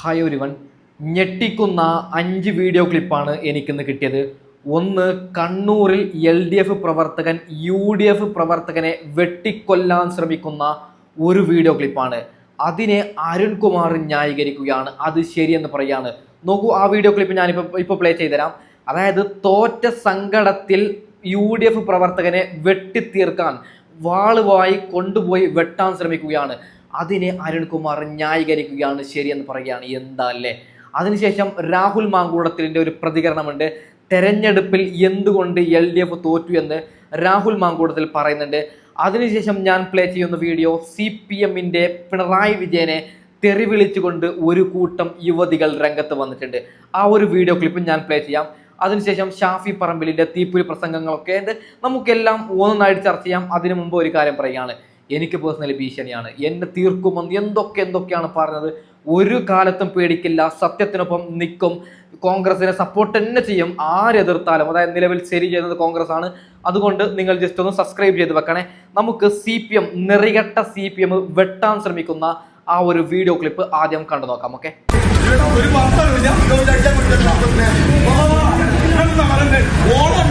Hi ഒരുവൻ ഞെട്ടിക്കുന്ന അഞ്ച് വീഡിയോ ക്ലിപ്പാണ് എനിക്കിന്ന് കിട്ടിയത്. ഒന്ന് കണ്ണൂരിൽ എൽ ഡി എഫ് പ്രവർത്തകൻ യു ഡി എഫ് പ്രവർത്തകനെ വെട്ടിക്കൊല്ലാൻ ശ്രമിക്കുന്ന ഒരു വീഡിയോ ക്ലിപ്പാണ് അതിനെ അരുൺകുമാർ ന്യായീകരിക്കുകയാണ്. അത് ശരിയെന്ന് പറയാണ്. നോക്കൂ ആ വീഡിയോ ക്ലിപ്പ് ഞാനിപ്പോൾ ഇപ്പോൾ പ്ലേ ചെയ്തുതരാം. അതായത് തോറ്റ സങ്കടത്തിൽ യു ഡി എഫ് പ്രവർത്തകനെ വെട്ടിത്തീർക്കാൻ വാളുവായി കൊണ്ടുപോയി വെട്ടാൻ ശ്രമിക്കുകയാണ്. അതിനെ അരുൺകുമാർ ന്യായീകരിക്കുകയാണ് ശരിയെന്ന് പറയുകയാണ്. എന്താ അല്ലേ അതിനുശേഷം രാഹുൽ മാങ്കൂടത്തിന്റെ ഒരു പ്രതികരണമുണ്ട്. തെരഞ്ഞെടുപ്പിൽ എന്തുകൊണ്ട് എൽ ഡി എഫ് തോറ്റു എന്ന് രാഹുൽ മാങ്കൂടത്തിൽ പറയുന്നുണ്ട്. അതിനുശേഷം ഞാൻ പ്ലേ ചെയ്യുന്ന വീഡിയോ സി പി എമ്മിന്റെ പിണറായി വിജയനെ തെറി വിളിച്ചുകൊണ്ട് ഒരു കൂട്ടം യുവതികൾ രംഗത്ത് വന്നിട്ടുണ്ട്. ആ ഒരു വീഡിയോ ക്ലിപ്പ് ഞാൻ പ്ലേ ചെയ്യാം. അതിനുശേഷം ഷാഫി പറമ്പിലിന്റെ തീപ്പുരി പ്രസംഗങ്ങളൊക്കെ ഉണ്ട്. നമുക്കെല്ലാം ഒന്നായിട്ട് ചർച്ച ചെയ്യാം. അതിനു മുമ്പ് ഒരു കാര്യം പറയുകയാണ്. എനിക്ക് പേഴ്സണലി ഭീഷണിയാണ്. എന്നെ തീർക്കുമെന്ന് എന്തൊക്കെ എന്തൊക്കെയാണ് പറഞ്ഞത്? ഒരു കാലത്തും പേടിക്കില്ല. സത്യത്തിനൊപ്പം നിൽക്കും കോൺഗ്രസിനെ സപ്പോർട്ട് തന്നെ ചെയ്യും. ആരെതിർത്താലും അതായത് നിലവിൽ ശരി ചെയ്യുന്നത് കോൺഗ്രസ് ആണ് അതുകൊണ്ട് നിങ്ങൾ ജസ്റ്റ് ഒന്ന് സബ്സ്ക്രൈബ് ചെയ്ത് വെക്കണേ. നമുക്ക് സി പി എം നിറികെട്ട സി പി എം വെട്ടാൻ ശ്രമിക്കുന്ന ആ ഒരു വീഡിയോ ക്ലിപ്പ് ആദ്യം കണ്ടു നോക്കാം ഓക്കെ ഓണം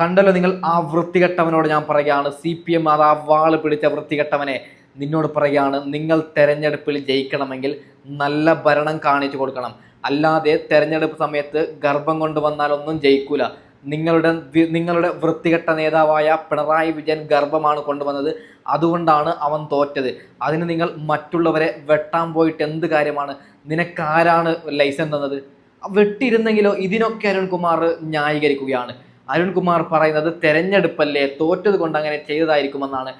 കണ്ടല്ലോ നിങ്ങൾ ആ വൃത്തികെട്ടവനോട് ഞാൻ പറയുകയാണ്. സി പി എം അത് ആ വാൾ പിടിച്ച വൃത്തികെട്ടവനെ നിന്നോട് പറയുകയാണ് നിങ്ങൾ തെരഞ്ഞെടുപ്പിൽ ജയിക്കണമെങ്കിൽ നല്ല ഭരണം കാണിച്ചു കൊടുക്കണം. അല്ലാതെ തെരഞ്ഞെടുപ്പ് സമയത്ത് ഗർഭം കൊണ്ടുവന്നാൽ ഒന്നും ജയിക്കൂല. നിങ്ങളുടെ നിങ്ങളുടെ വൃത്തികെട്ട നേതാവായ പിണറായി വിജയൻ ഗർഭമാണ് കൊണ്ടുവന്നത്. അതുകൊണ്ടാണ് അവൻ തോറ്റത്. അതിന് നിങ്ങൾ മറ്റുള്ളവരെ വെട്ടാൻ പോയിട്ട് എന്ത് കാര്യമാണ്? നിനക്കാരാണ് ലൈസൻസ് തന്നത്? വെട്ടിയിരുന്നെങ്കിലോ ഇതിനൊക്കെ അരുൺകുമാർ ന്യായീകരിക്കുകയാണ്. അരുൺകുമാർ പറയുന്നത് തെരഞ്ഞെടുപ്പല്ലേ തോറ്റത് കൊണ്ട് അങ്ങനെ ചെയ്തതായിരിക്കുമെന്നാണ്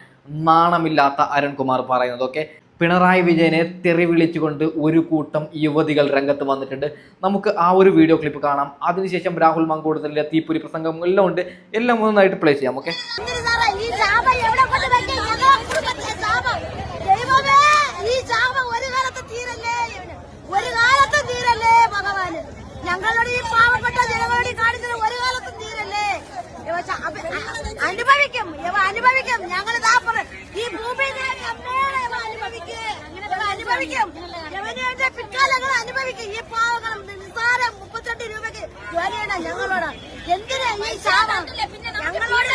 നാണമില്ലാത്ത അരുൺകുമാർ പറയുന്നത് ഓക്കെ പിണറായി വിജയനെ തെറി വിളിച്ചുകൊണ്ട് ഒരു കൂട്ടം യുവതികൾ രംഗത്ത് വന്നിട്ടുണ്ട്. നമുക്ക് ആ ഒരു വീഡിയോ ക്ലിപ്പ് കാണാം. അതിനുശേഷം രാഹുൽ മങ്കൂടത്തിലെ തീപ്പൊരി പ്രസംഗം എല്ലാം ഉണ്ട്. എല്ലാം ഒന്നായിട്ട് പ്ലേ ചെയ്യാം ഓക്കെ എന്തിന് സാറേ ഈ ശാപം എവിടെ കൊണ്ട് വെക്കും? ഞങ്ങളെ കുടുംബത്തിലെ ശാപം. ദൈവമേ, ഈ ശാപം ഒരു കാലത്ത് തീരല്ലേ ഇവന്? ഒരു കാലത്തും തീരല്ലേ ഭഗവാന് ഞങ്ങളോട് ഈ പാവപ്പെട്ട ജനങ്ങളോട് കാണിച്ചത് ഒരു കാലത്തും തീരല്ലേ? അനുഭവിക്കും. ഇവ അനുഭവിക്കും. ഞങ്ങൾ ഈ ഭൂമിയിൽ അനുഭവിക്കും. അനുഭവിക്കും. ഇവനെ പിക്കാലങ്ങൾ അനുഭവിക്കും. ഈ പാവങ്ങളും നിസ്സാരം മുപ്പത്തിരണ്ട് രൂപയ്ക്ക് ജോലിയാണ് ഞങ്ങളോട്. എന്തിനാ ഈ ശാപം? ഞങ്ങളോട്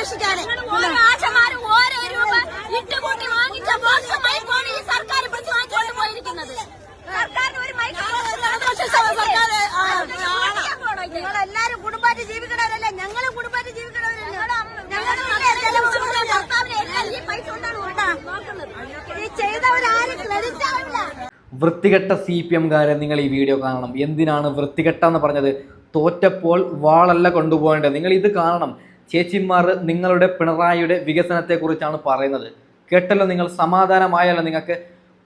പരിരക്ഷിക്കാനേ ഓരോ ആശമാരും ഓരോ രൂപ ഇട്ടുകൂട്ടി വാങ്ങിച്ച മോശമായി ഈ സർക്കാർ പിടിച്ച് വാങ്ങിക്കൊണ്ട് പോയിരിക്കുന്നത്. സർക്കാരിന് ഒരു നിങ്ങളെല്ലാരും കുടുംബമായിട്ട് ജീവിക്കണവരല്ലേ? ഞങ്ങളും കുടുംബമായിട്ട് ജീവിക്കണവരല്ലേ? വൃത്തികെട്ട സി പി എംകാരെ നിങ്ങൾ ഈ വീഡിയോ കാണണം. എന്തിനാണ് വൃത്തികെട്ട എന്ന് പറഞ്ഞത്? തോറ്റപ്പോൾ വാളല്ല കൊണ്ടുപോകേണ്ടത്. നിങ്ങൾ ഇത് കാണണം. ചേച്ചിമാർ നിങ്ങളുടെ പിണറായിയുടെ വികസനത്തെക്കുറിച്ചാണ് പറയുന്നത്. കേട്ടല്ലോ നിങ്ങൾ സമാധാനമായല്ലോ നിങ്ങൾക്ക്.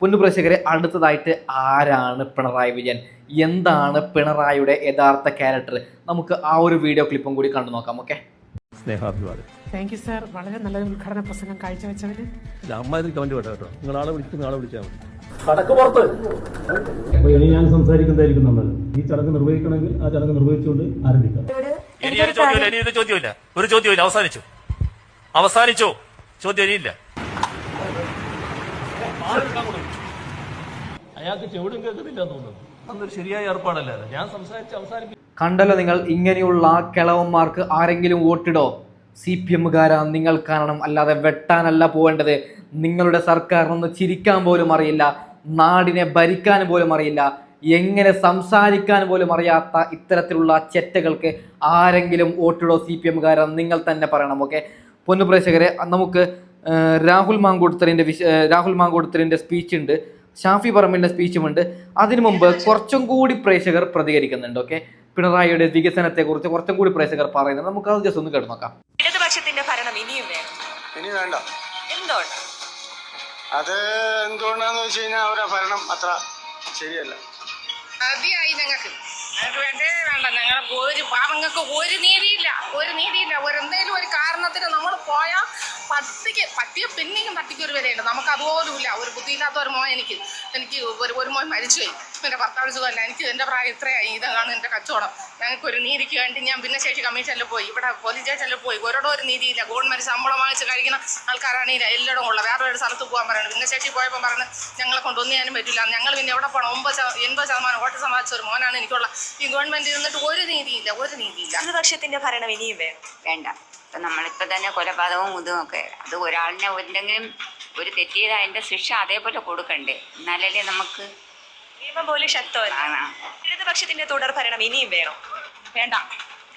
പുനഃപ്രേക്ഷകരെ അടുത്തതായിട്ട് ആരാണ് പിണറായി വിജയൻ? എന്താണ് പിണറായിയുടെ യഥാർത്ഥ ക്യാരക്ടർ നമുക്ക് ആ ഒരു വീഡിയോ ക്ലിപ്പും കൂടി കണ്ടു നോക്കാം ഓക്കെ സ്നേഹാഭിവാദം താങ്ക് യു സാർ വളരെ നല്ലൊരു ഉദ്ഘാടന പ്രസംഗം അമ്മാതിരി കമന്റ് വേണ്ട കേട്ടോ. നിങ്ങൾ ആളെ വിളിച്ചാൽ മതി. അപ്പോൾ ഇനി ഞാൻ സംസാരിക്കുന്നതായിരിക്കും നല്ലത്. ഈ ചടങ്ങ് നിർവഹിക്കണമെങ്കിൽ ആ ചടങ്ങ് നിർവഹിച്ചുകൊണ്ട് ആരംഭിക്കാം. ഇനി ഒരു ചോദ്യമില്ല ഇനി ഒരു ചോദ്യമില്ല. ഒരു ചോദ്യമില്ല. അവസാനിച്ചു. അവസാനിച്ചു. ചോദ്യം ഇനിയില്ല അയാൾക്ക് ചെവിടും കേൾക്കുന്നില്ല എന്ന് തോന്നുന്നു. അതൊരു ശരിയായ ഏർപ്പാടല്ല ഞാൻ സംസാരിച്ച് അവസാനിപ്പിക്കും. കണ്ടല്ലോ നിങ്ങൾ ഇങ്ങനെയുള്ള കിളവന്മാർക്ക് ആരെങ്കിലും വോട്ടിടോ? സി പി എമ്മുകാരാ നിങ്ങൾ കാരണം അല്ലാതെ വെട്ടാനല്ല പോകേണ്ടത് നിങ്ങളുടെ സർക്കാരിനൊന്ന് ചിരിക്കാൻ പോലും അറിയില്ല. നാടിനെ ഭരിക്കാൻ പോലും അറിയില്ല. എങ്ങനെ സംസാരിക്കാൻ പോലും അറിയാത്ത ഇത്തരത്തിലുള്ള ചെറ്റകൾക്ക് ആരെങ്കിലും വോട്ടിടോ സി പി എമ്മുകാരാ നിങ്ങൾ തന്നെ പറയണം ഓക്കെ പൊന്നുപ്രേക്ഷകരെ നമുക്ക് രാഹുൽ മാങ്കൂട്ടത്തലിന്റെ വിശ രാഹുൽ മാങ്കൂട്ടത്തലിന്റെ സ്പീച്ച് ഉണ്ട് ഷാഫി പറമ്പിലിന്റെ സ്പീച്ചുമുണ്ട് അതിനു മുമ്പ് കുറച്ചും കൂടി പ്രേക്ഷകർ പ്രതികരിക്കുന്നുണ്ട് ഓക്കെ പിണറായിയുടെ വികസനത്തെക്കുറിച്ച് കുറച്ചും കൂടി പ്രേക്ഷകർ പറയുന്നത് നമുക്ക് അത് ജസ്റ്റ് ഒന്ന് കേട്ട് നോക്കാം ഇടതുപക്ഷത്തിന്റെ ഭരണം ഇനിയും വേണം. ഇനി വേണ്ട. എന്തുകൊണ്ട്? അത് എന്തുകൊണ്ടാന്ന് വെച്ച് കഴിഞ്ഞാൽ അവരുടെ ഭരണം അത്ര ശരിയല്ല. മതിയായി ഞങ്ങൾക്ക്. ഞങ്ങൾക്ക് വേണ്ടേ വേണ്ട. ഞങ്ങൾ ഒരു പാവങ്ങൾക്ക് ഒരു നീതിയില്ല. ഒരു നീതിയില്ല. ഒരു എന്തെങ്കിലും ഒരു കാരണത്തിന് നമ്മൾ പോയാൽ പട്ടിക്ക് പട്ടിയെ പിന്നെയും പട്ടിക്ക് ഒരു വിലയുണ്ട്. നമുക്ക് അതുപോലുമില്ല. ഒരു ബുദ്ധിയില്ലാത്ത ഒരു മോൻ എനിക്ക് എനിക്ക് ഒരു ഒരു മോൻ മരിച്ചുപോയി. എന്റെ ഭർത്താവ് സുഖമല്ല. എനിക്ക് എന്റെ പ്രായം ഇത്രയായി. ഇതാണ് എന്റെ കച്ചവടം. ഞങ്ങൾക്ക് ഒരു നീതിക്ക് വേണ്ടി ഞാൻ ഭിന്നശേഷി കമ്മീഷനിൽ പോയി. ഇവിടെ പോലീസ് സ്റ്റേഷനിൽ പോയി. ഒരിടം ഒരു നീതിയില്ല. ഗവൺമെന്റ് ശമ്പളം വാങ്ങിച്ച് കഴിക്കുന്ന ആൾക്കാരാണ് ഈ എല്ലായിടവും ഉള്ളത്. വേറെ ഒരു സ്ഥലത്ത് പോകാൻ പറയുന്നത് ഭിന്നശേഷി പോയപ്പോൾ പറഞ്ഞ് ഞങ്ങളെ കൊണ്ടൊന്നും ഞാനും പറ്റില്ല. ഞങ്ങൾ പിന്നെ എവിടെ പോകണം ഒമ്പത് എൺപത് ശതമാനം വോട്ട് സമ്പാദിച്ച ഒരു മോനാണ് എനിക്കുള്ള ഈ ഗവൺമെന്റ് ഇരുന്നിട്ട് ഒരു നീതിയില്ല. ഒരു നീതിയില്ല. പ്രതിപക്ഷത്തിന്റെ ഭരണം ഇനിയും വേണം വേണ്ട. ഇപ്പം നമ്മളിപ്പോൾ തന്നെ കൊലപാതകവും ഇതും ഒക്കെ. അത് ഒരാളിനെ എന്തെങ്കിലും ഒരു തെറ്റ് അതിന്റെ ശിക്ഷ അതേപോലെ കൊടുക്കണ്ടേ? എന്നാലല്ലേ നമുക്ക് നിയമം പോലെ ശക്തമല്ല ഇടതുപക്ഷത്തിന്റെ തുടർ ഭരണം ഇനിയും വേണം. വേണ്ട.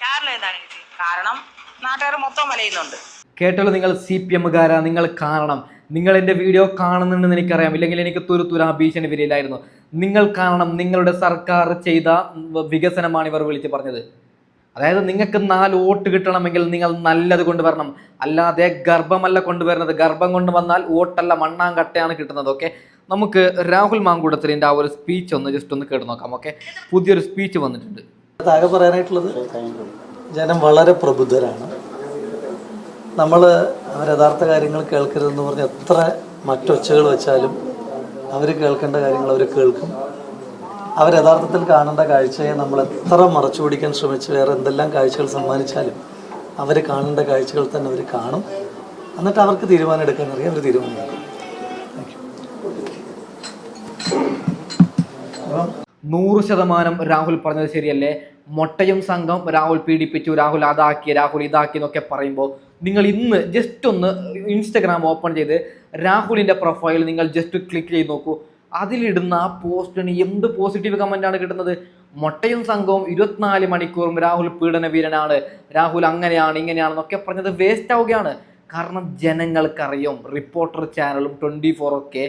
കാരണം എന്താണ് കാരണം നാട്ടുകാർ മൊത്തം വലയുന്നുണ്ട്. കേട്ടോ നിങ്ങൾ സി പി എമ്മുകാരാ. നിങ്ങൾ കാണണം. നിങ്ങൾ എന്റെ വീഡിയോ കാണുന്നുണ്ടെന്ന് എനിക്കറിയാം. ഇല്ലെങ്കിൽ എനിക്ക് തുരു തുരാ ഭീഷണി വരില്ലായിരുന്നു. നിങ്ങൾ കാണണം. നിങ്ങളുടെ സർക്കാർ ചെയ്ത വികസനമാണ് ഇവർ വിളിച്ച് പറഞ്ഞത്. അതായത് നിങ്ങൾക്ക് നാല് വോട്ട് കിട്ടണമെങ്കിൽ നിങ്ങൾ നല്ലത് കൊണ്ടുവരണം. അല്ലാതെ ഗർഭമല്ല കൊണ്ടുവരുന്നത്. ഗർഭം കൊണ്ടുവന്നാൽ വോട്ടല്ല മണ്ണാങ്കട്ടയാണ് കിട്ടുന്നത്. ഓക്കെ? നമുക്ക് രാഹുൽ മാങ്കൂടത്തിന്റെ ആ ഒരു സ്പീച്ച് ഒന്ന് ജസ്റ്റ് ഒന്ന് കേട്ട് നോക്കാം ഓക്കെ പുതിയൊരു സ്പീച്ച് വന്നിട്ടുണ്ട്. ആകെ പറയാനായിട്ടുള്ളത് ജനം വളരെ പ്രബുദ്ധരാണ്. നമ്മൾ അവർ യഥാർത്ഥ കാര്യങ്ങൾ കേൾക്കരുതെന്ന് പറഞ്ഞ് എത്ര മറ്റൊച്ചകൾ വെച്ചാലും അവർ കേൾക്കേണ്ട കാര്യങ്ങൾ അവർ കേൾക്കും. അവർ യഥാർത്ഥത്തിൽ കാണേണ്ട കാഴ്ചയെ നമ്മൾ എത്ര മറച്ചു പിടിക്കാൻ ശ്രമിച്ച് വേറെ എന്തെല്ലാം കാഴ്ചകൾ സമ്മാനിച്ചാലും അവർ കാണേണ്ട കാഴ്ചകൾ തന്നെ അവർ കാണും. എന്നിട്ട് അവർക്ക് തീരുമാനം എടുക്കാൻ അറിയാം അവർ തീരുമാനം അപ്പം നൂറ് ശതമാനം രാഹുൽ പറഞ്ഞത് ശരിയല്ലേ? മൊട്ടയും സംഘം രാഹുൽ പീഡിപ്പിച്ചു രാഹുൽ അതാക്കി രാഹുൽ ഇതാക്കി എന്നൊക്കെ പറയുമ്പോൾ നിങ്ങൾ ഇന്ന് ജസ്റ്റ് ഒന്ന് ഇൻസ്റ്റഗ്രാം ഓപ്പൺ ചെയ്ത് രാഹുലിന്റെ പ്രൊഫൈൽ നിങ്ങൾ ജസ്റ്റ് ക്ലിക്ക് ചെയ്ത് നോക്കൂ. അതിലിടുന്ന ആ പോസ്റ്റിന് എന്ത് പോസിറ്റീവ് കമന്റാണ് കിട്ടുന്നത്? മൊട്ടയും സംഘവും ഇരുപത്തിനാല് മണിക്കൂറും രാഹുൽ പീഡന വീരനാണ് രാഹുൽ അങ്ങനെയാണ് ഇങ്ങനെയാണെന്നൊക്കെ പറഞ്ഞത് വേസ്റ്റ് ആവുകയാണ്. കാരണം ജനങ്ങൾക്കറിയും റിപ്പോർട്ടർ ചാനലും ട്വന്റി ഒക്കെ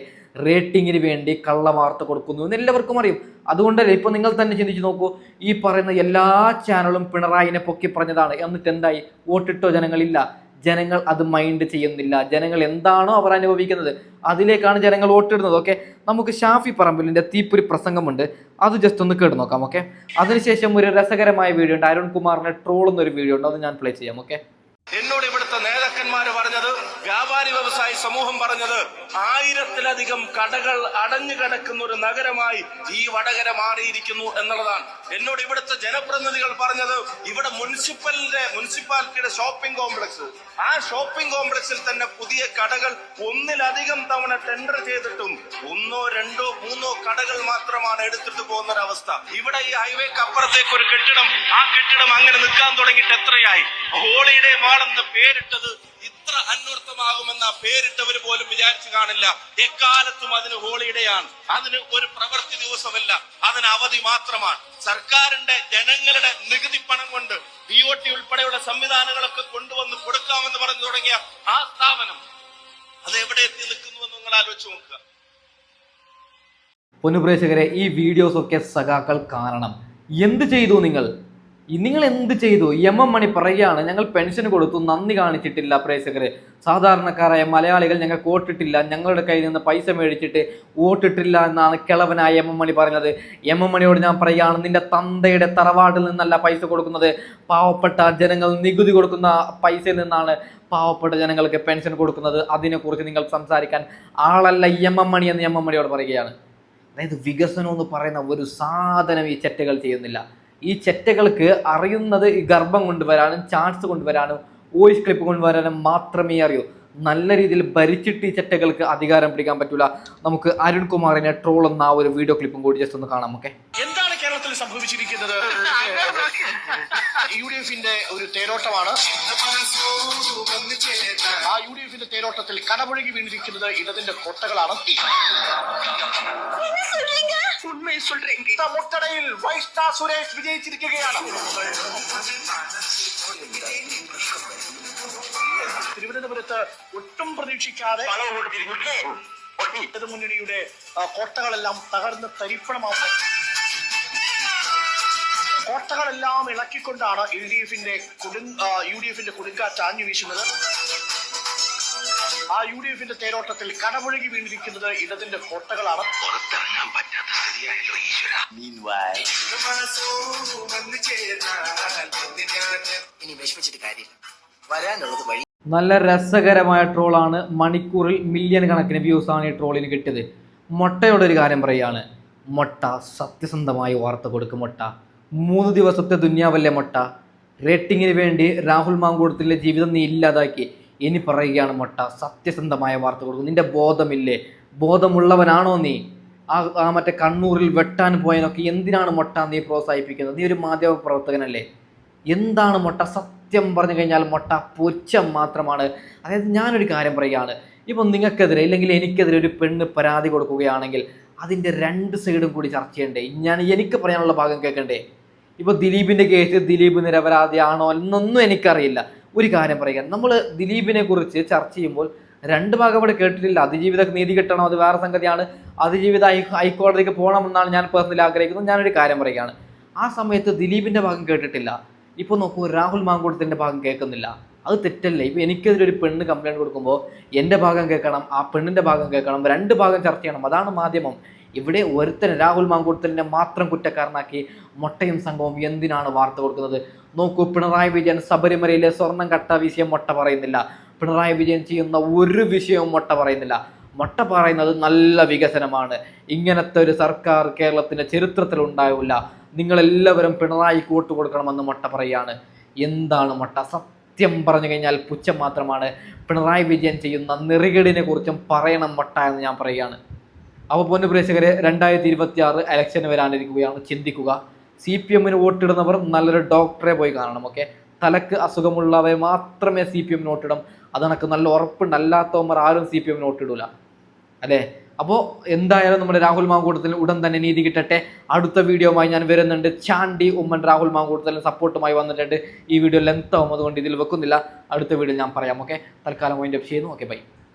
റേറ്റിങ്ങിന് വേണ്ടി കള്ള വാർത്ത കൊടുക്കുന്നു എന്ന് എല്ലാവർക്കും അറിയും. അതുകൊണ്ടല്ലേ ഇപ്പൊ നിങ്ങൾ തന്നെ ചിന്തിച്ചു നോക്കൂ ഈ പറയുന്ന എല്ലാ ചാനലും പിണറായിനെ പൊക്കി പറഞ്ഞതാണ്. എന്നിട്ട് എന്തായി? വോട്ടിട്ടോ ജനങ്ങളില്ല. ജനങ്ങൾ അത് മൈൻഡ് ചെയ്യുന്നില്ല. ജനങ്ങൾ എന്താണോ അവർ അനുഭവിക്കുന്നത് അതിലേക്കാണ് ജനങ്ങൾ വോട്ടിടുന്നത്. ഓക്കെ? നമുക്ക് ഷാഫി പറമ്പിലിന്റെ തീപ്പൊരു പ്രസംഗമുണ്ട്. അത് ജസ്റ്റ് ഒന്ന് കേട്ട് നോക്കാം ഓക്കെ? അതിനുശേഷം ഒരു രസകരമായ വീഡിയോ ഉണ്ട്. അരുൺകുമാറിനെ ട്രോളുന്ന ഒരു വീഡിയോ ഉണ്ട്. അത് ഞാൻ പ്ലേ ചെയ്യാം ഓക്കെ? എന്നോട് ഇവിടുത്തെ നേതാക്കന്മാര് പറഞ്ഞത് വ്യാപാരി വ്യവസായി സമൂഹം പറഞ്ഞത് ആയിരത്തിലധികം കടകൾ അടഞ്ഞു കിടക്കുന്ന ഒരു നഗരമായി ഈ വടകര മാറിയിരിക്കുന്നു എന്നുള്ളതാണ്. എന്നോട് ഇവിടുത്തെ ജനപ്രതിനിധികൾ പറഞ്ഞത് ഇവിടെ മുനിസിപ്പലിന്റെ മുനിസിപ്പാലിറ്റിയുടെ ഷോപ്പിംഗ് കോംപ്ലക്സ്. ആ ഷോപ്പിംഗ് കോംപ്ലക്സിൽ തന്നെ പുതിയ കടകൾ ഒന്നിലധികം തവണ ടെൻഡർ ചെയ്തിട്ടും ഒന്നോ രണ്ടോ മൂന്നോ കടകൾ മാത്രമാണ് എടുത്തിട്ട് പോകുന്ന ഒരു അവസ്ഥ ഇവിടെ ഈ ഹൈവേക്ക് അപ്പുറത്തേക്ക് ഒരു കെട്ടിടം ആ കെട്ടിടം അങ്ങനെ നിൽക്കാൻ തുടങ്ങിയിട്ട് എത്രയായി? ഹോളിഡേ മാളെന്ന് പേരിട്ടത് ഇത്ര അന്വർത്ഥമാകുമെന്ന പേരിട്ടവർ പോലും വിചാരിച്ചു കാണില്ല. എക്കാലത്തും അതിന് ഹോളിഡേയാണ്. അതിന് ഒരു പ്രവൃത്തി ദിവസമല്ല. അതിന് അവധി മാത്രമാണ്. സർക്കാരിന്റെ ജനങ്ങളുടെ നികുതി പണം കൊണ്ട് ബി ഒ ടി ഉൾപ്പെടെയുള്ള സംവിധാനങ്ങളൊക്കെ കൊണ്ടുവന്ന് കൊടുക്കാമെന്ന് പറഞ്ഞു തുടങ്ങിയ ആ സ്ഥാപനം അത് എവിടെ എത്തി നിൽക്കുന്നുവെന്ന് നിങ്ങൾ ആലോചിച്ച് നോക്കുക. പൊന്നുപ്രേക്ഷകരെ ഈ വീഡിയോസ് ഒക്കെ സഖാക്കൾ കാരണം. എന്ത് ചെയ്തു നിങ്ങൾ? നിങ്ങൾ എന്ത് ചെയ്തു? എം എം മണി പറയുകയാണ് ഞങ്ങൾ പെൻഷൻ കൊടുത്തു നന്ദി കാണിച്ചിട്ടില്ല പ്രേക്ഷകരെ. സാധാരണക്കാരായ മലയാളികൾ ഞങ്ങൾ വോട്ടിട്ടില്ല. ഞങ്ങളുടെ കയ്യിൽ നിന്ന് പൈസ മേടിച്ചിട്ട് വോട്ടിട്ടില്ല എന്നാണ് കിളവനായ എം എം മണി പറഞ്ഞത്. എം എം മണിയോട് ഞാൻ പറയുകയാണ് നിന്റെ തന്തയുടെ തറവാട്ടിൽ നിന്നല്ല പൈസ കൊടുക്കുന്നത്. പാവപ്പെട്ട ജനങ്ങൾ നികുതി കൊടുക്കുന്ന പൈസയിൽ നിന്നാണ് പാവപ്പെട്ട ജനങ്ങൾക്ക് പെൻഷൻ കൊടുക്കുന്നത്. അതിനെക്കുറിച്ച് നിങ്ങൾ സംസാരിക്കാൻ ആളല്ല എം എം മണി എന്ന് എം എം മണിയോട് പറയുകയാണ്. അതായത് വികസനം എന്ന് പറയുന്ന ഒരു സാധനം ഈ ചെറ്റകൾ ചെയ്യുന്നില്ല. ഈ ചെറ്റകൾക്ക് അറിയുന്നത് ഈ ഗർഭം കൊണ്ടുവരാനും ചാൻസ് കൊണ്ടുവരാനും വോയിസ് ക്ലിപ്പ് കൊണ്ടുവരാനും മാത്രമേ അറിയൂ. നല്ല രീതിയിൽ ഭരിച്ചിട്ട് ഈ ചെറ്റകൾക്ക് അധികാരം പിടിക്കാൻ പറ്റൂല. നമുക്ക് അരുൺകുമാറിനെ ട്രോൾ എന്ന ആ ഒരു വീഡിയോ ക്ലിപ്പും കൂടി ജസ്റ്റ് ഒന്ന് കാണാം ഓക്കെ എന്താണ് കേരളത്തിൽ സംഭവിച്ചിരിക്കുന്നത്? യു ഡി എഫിന്റെ ഒരു തേരോട്ടമാണ്. ആ യു ഡി എഫിന്റെ തേരോട്ടത്തിൽ കടപുഴകി വീണിരിക്കുന്നത് ഇടതിന്റെ കൊട്ടകളാണ്. മുട്ടടയിൽ വൈഷ്ണ സുരേഷ് വിജയിച്ചിരിക്കുകയാണ്. തിരുവനന്തപുരത്ത് ഒട്ടും പ്രതീക്ഷിക്കാതെ ഇടതുമുന്നണിയുടെ കോട്ടകളെല്ലാം തകർന്ന് തരിപ്പണമാവുന്നത് കോട്ടകളെല്ലാം ഇളക്കിക്കൊണ്ടാണ് എൽ ഡി എഫിന്റെ കൊടു യു ഡി എഫിന്റെ കൊടുങ്കാറ്റ് ആഞ്ഞു വീശുന്നത്. ആ യു ഡി എഫിന്റെ തേരോട്ടത്തിൽ കടപുഴകി വീണിരിക്കുന്നത് ഇടതിന്റെ കോട്ടകളാണ് പുറത്തിറങ്ങാൻ പറ്റാത്ത സ്ഥിതിയായല്ലോ ഈശ്വര. ഇനി വിഷമിച്ചിട്ട് കാര്യമില്ല. വരാനുള്ളത് വഴി നല്ല രസകരമായ ട്രോളാണ് മണിക്കൂറിൽ മില്യൺ കണക്കിന് വ്യൂസ് ആണ് ഈ ട്രോളിന് കിട്ടിയത്. മൊട്ടയോട് ഒരു കാര്യം പറയാണ് മൊട്ട സത്യസന്ധമായി വാർത്ത കൊടുക്കും മൊട്ട. മൂന്ന് ദിവസത്തെ ദുന്യാവല്ലേ മൊട്ട. റേറ്റിങ്ങിന് വേണ്ടി രാഹുൽ മാങ്കൂടത്തിലെ ജീവിതം നീ ഇല്ലാതാക്കി. ഇനി പറയുകയാണ് മൊട്ട. സത്യസന്ധമായ വാർത്ത കൊടുക്കും നിന്റെ ബോധമില്ലേ? ബോധമുള്ളവനാണോ നീ? ആ ആ മറ്റേ കണ്ണൂരിൽ വെട്ടാൻ പോയതിനൊക്കെ എന്തിനാണ് മൊട്ട നീ പ്രോത്സാഹിപ്പിക്കുന്നത്? നീ ഒരു മാധ്യമ പ്രവർത്തകനല്ലേ? എന്താണ് മൊട്ട? സത്യം പറഞ്ഞു കഴിഞ്ഞാൽ മൊട്ട പുച്ഛം മാത്രമാണ്. അതായത് ഞാനൊരു കാര്യം പറയുകയാണ്. ഇപ്പം നിങ്ങൾക്കെതിരെ ഇല്ലെങ്കിൽ എനിക്കെതിരെ ഒരു പെണ്ണ് പരാതി കൊടുക്കുകയാണെങ്കിൽ അതിന്റെ രണ്ട് സൈഡും കൂടി ചർച്ച ചെയ്യണ്ടേ ഞാൻ എനിക്ക് പറയാനുള്ള ഭാഗം കേൾക്കണ്ടേ? ഇപ്പോൾ ദിലീപിന്റെ കേസ് ദിലീപ് നിരപരാധിയാണോ എന്നൊന്നും എനിക്കറിയില്ല. ഒരു കാര്യം പറയുക നമ്മൾ ദിലീപിനെ കുറിച്ച് ചർച്ച ചെയ്യുമ്പോൾ രണ്ട് ഭാഗം ഇവിടെ കേട്ടിട്ടില്ല. അതിജീവിത നീതി കിട്ടണം അത് വേറെ സംഗതിയാണ്. അതിജീവിത ഹൈക്കോടതിക്ക് പോകണമെന്നാണ് ഞാൻ പേഴ്സണലി ആഗ്രഹിക്കുന്നത്. ഞാനൊരു കാര്യം പറയുകയാണ്. ആ സമയത്ത് ദിലീപിന്റെ ഭാഗം കേട്ടിട്ടില്ല. ഇപ്പോൾ നോക്കൂ രാഹുൽ മാങ്കൂട്ടത്തിന്റെ ഭാഗം കേൾക്കുന്നില്ല. അത് തെറ്റല്ലേ? ഇപ്പോൾ എനിക്കെതിരെ ഒരു പെണ്ണ് കംപ്ലൈന്റ് കൊടുക്കുമ്പോൾ എന്റെ ഭാഗം കേൾക്കണം ആ പെണ്ണിന്റെ ഭാഗം കേൾക്കണം രണ്ട് ഭാഗം ചർച്ച ചെയ്യണം. അതാണ് മാധ്യമം. ഇവിടെ ഒരുത്തൻ രാഹുൽ മാങ്കൂട്ടത്തിനെ മാത്രം കുറ്റക്കാരനാക്കി മൊട്ടയും സംഘവും എന്തിനാണ് വാർത്ത കൊടുക്കുന്നത്? നോക്കൂ പിണറായി വിജയൻ ശബരിമലയിലെ സ്വർണം കട്ട വിഷയം മൊട്ട പറയുന്നില്ല. പിണറായി വിജയൻ ചെയ്യുന്ന ഒരു വിഷയവും മൊട്ട പറയുന്നില്ല. മൊട്ട പറയുന്നത് നല്ല വികസനമാണ്. ഇങ്ങനത്തെ ഒരു സർക്കാർ കേരളത്തിന്റെ ചരിത്രത്തിൽ ഉണ്ടാവില്ല. നിങ്ങളെല്ലാവരും പിണറായി കൂട്ടു കൊടുക്കണമെന്ന് മൊട്ട പറയുകയാണ്. എന്താണ് മൊട്ട? സത്യം പറഞ്ഞു കഴിഞ്ഞാൽ പുച്ഛം മാത്രമാണ്. പിണറായി വിജയൻ ചെയ്യുന്ന നെറികേടിനെ കുറിച്ചും പറയണം മൊട്ട എന്ന് ഞാൻ പറയുകയാണ്. അപ്പോൾ പൊന്നു പ്രേക്ഷകരെ രണ്ടായിരത്തി ഇരുപത്തി ആറ് ഇലക്ഷന് വരാനിരിക്കുകയാണ്. ചിന്തിക്കുക. സി പി എമ്മിന് വോട്ടിടുന്നവർ നല്ലൊരു ഡോക്ടറെ പോയി കാണണം ഓക്കെ തലക്ക് അസുഖമുള്ളവരെ മാത്രമേ സി പി എമ്മിന് വോട്ടിടും. അതണക്ക് നല്ല ഉറപ്പുണ്ട്. അല്ലാത്തവന്മാർ ആരും സി പി എമ്മിന് വോട്ടിടൂല. അല്ലേ? അപ്പോൾ എന്തായാലും നമ്മുടെ രാഹുൽ മാങ്കൂട്ടത്തിൽ ഉടൻ തന്നെ നീതി കിട്ടട്ടെ. അടുത്ത വീഡിയോമായി ഞാൻ വരുന്നുണ്ട്. ചാണ്ടി ഉമ്മൻ രാഹുൽ മാങ്കൂട്ടത്തിലും സപ്പോർട്ടുമായി വന്നിട്ടുണ്ട്. ഈ വീഡിയോ ലെങ്ത് ആവും അതുകൊണ്ട് ഇതിൽ വെക്കുന്നില്ല. അടുത്ത വീഡിയോ ഞാൻ പറയാം ഓക്കെ തൽക്കാലം അപ്പ് ചെയ്യുന്നു. Okay by